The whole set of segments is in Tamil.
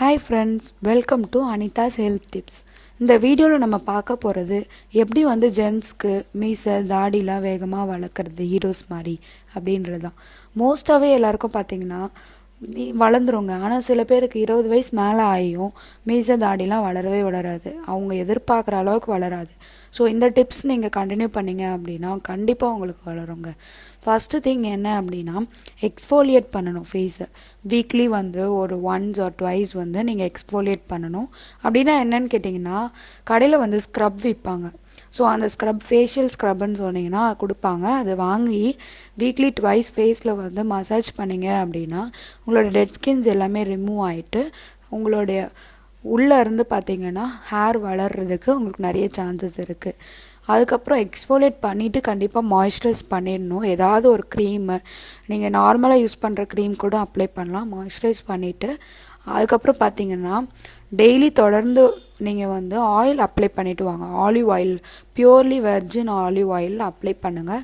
Hi friends welcome to Anitha's health tips இந்த வீடியோவில் நம்ம பார்க்க போகிறது எப்படி வந்து ஜென்ஸ்க்கு மீசை தாடிலாம் வேகமாக வளர்க்குறது ஹீரோஸ் மாதிரி அப்படின்றது தான் மோஸ்ட்டாகவே எல்லாருக்கும் பார்த்தீங்கன்னா வளர்ந்துருங்க. ஆனால் சில பேருக்கு இருபது வயசு மேலே ஆகியும் மீச தாடிலாம் வளரவே வளராது. அவங்க எதிர்பார்க்குற அளவுக்கு வளராது. ஸோ இந்த டிப்ஸ் நீங்கள் கண்டினியூ பண்ணிங்க அப்படின்னா கண்டிப்பாக உங்களுக்கு வளருங்க. ஃபஸ்ட்டு திங் என்ன அப்படின்னா எக்ஸ்ஃபோலியேட் பண்ணணும் ஃபேஸை வீக்லி வந்து ஒரு ஒன்ஸ் ஆர் ட்வைஸ் வந்து நீங்கள் எக்ஸ்ஃபோலியேட் பண்ணணும். அப்படின்னா என்னன்னு கேட்டிங்கன்னா கடையில் வந்து ஸ்க்ரப் விற்பாங்க ஸோ அந்த ஸ்க்ரப் ஃபேஷியல் ஸ்க்ரப்னு சொன்னீங்கன்னா கொடுப்பாங்க. அதை வாங்கி வீக்லி ட்வைஸ் ஃபேஸில் வந்து மசாஜ் பண்ணிங்க அப்படின்னா உங்களோட டெட் ஸ்கின்ஸ் எல்லாமே ரிமூவ் ஆகிட்டு உங்களுடைய உள்ளே இருந்து பார்த்தீங்கன்னா ஹேர் வளர்றதுக்கு உங்களுக்கு நிறைய சான்சஸ் இருக்குது அதுக்கப்புறம் எக்ஸ்ஃபோலேட் பண்ணிவிட்டு கண்டிப்பாக மாய்ஸ்சரைஸ் பண்ணிடணும். ஏதாவது ஒரு க்ரீமு நீங்கள் நார்மலாக யூஸ் பண்ணுற க்ரீம் கூட அப்ளை பண்ணலாம். மாய்ஸ்சரைஸ் பண்ணிவிட்டு அதுக்கப்புறம் பார்த்தீங்கன்னா டெய்லி தொடர்ந்து நீங்கள் வந்து ஆயில் அப்ளை பண்ணிட்டு வாங்க. Olive oil purely virgin olive oil apply பண்ணுங்கள்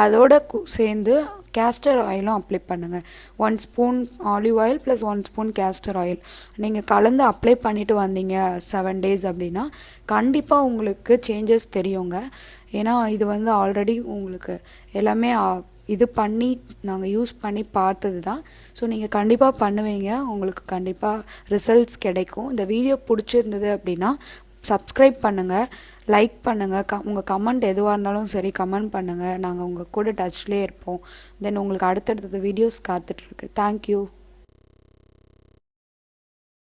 அதோட சேர்ந்து கேஸ்டர் ஆயிலும் அப்ளை பண்ணுங்கள் one spoon olive oil plus one spoon castor oil நீங்கள் கலந்து அப்ளை பண்ணிட்டு வந்தீங்க செவன் டேஸ் அப்படின்னா கண்டிப்பாக உங்களுக்கு சேஞ்சஸ் தெரியுங்க. ஏன்னா இது வந்து ஆல்ரெடி உங்களுக்கு எல்லாமே இது பண்ணி நாங்கள் யூஸ் பண்ணி பார்த்தது தான் ஸோ நீங்கள் கண்டிப்பாக பண்ணுவீங்க. உங்களுக்கு கண்டிப்பாக ரிசல்ட்ஸ் கிடைக்கும். இந்த வீடியோ பிடிச்சிருந்தது அப்படின்னா சப்ஸ்கிரைப் பண்ணுங்கள் லைக் பண்ணுங்கள் க உங்கள் கமெண்ட் எதுவாக இருந்தாலும் சரி கமெண்ட் பண்ணுங்கள் நாங்கள் உங்கள் கூட டச்லேயே இருப்போம். தென் உங்களுக்கு அடுத்தடுத்த வீடியோஸ் காத்துட்ருக்கு தேங்க்யூ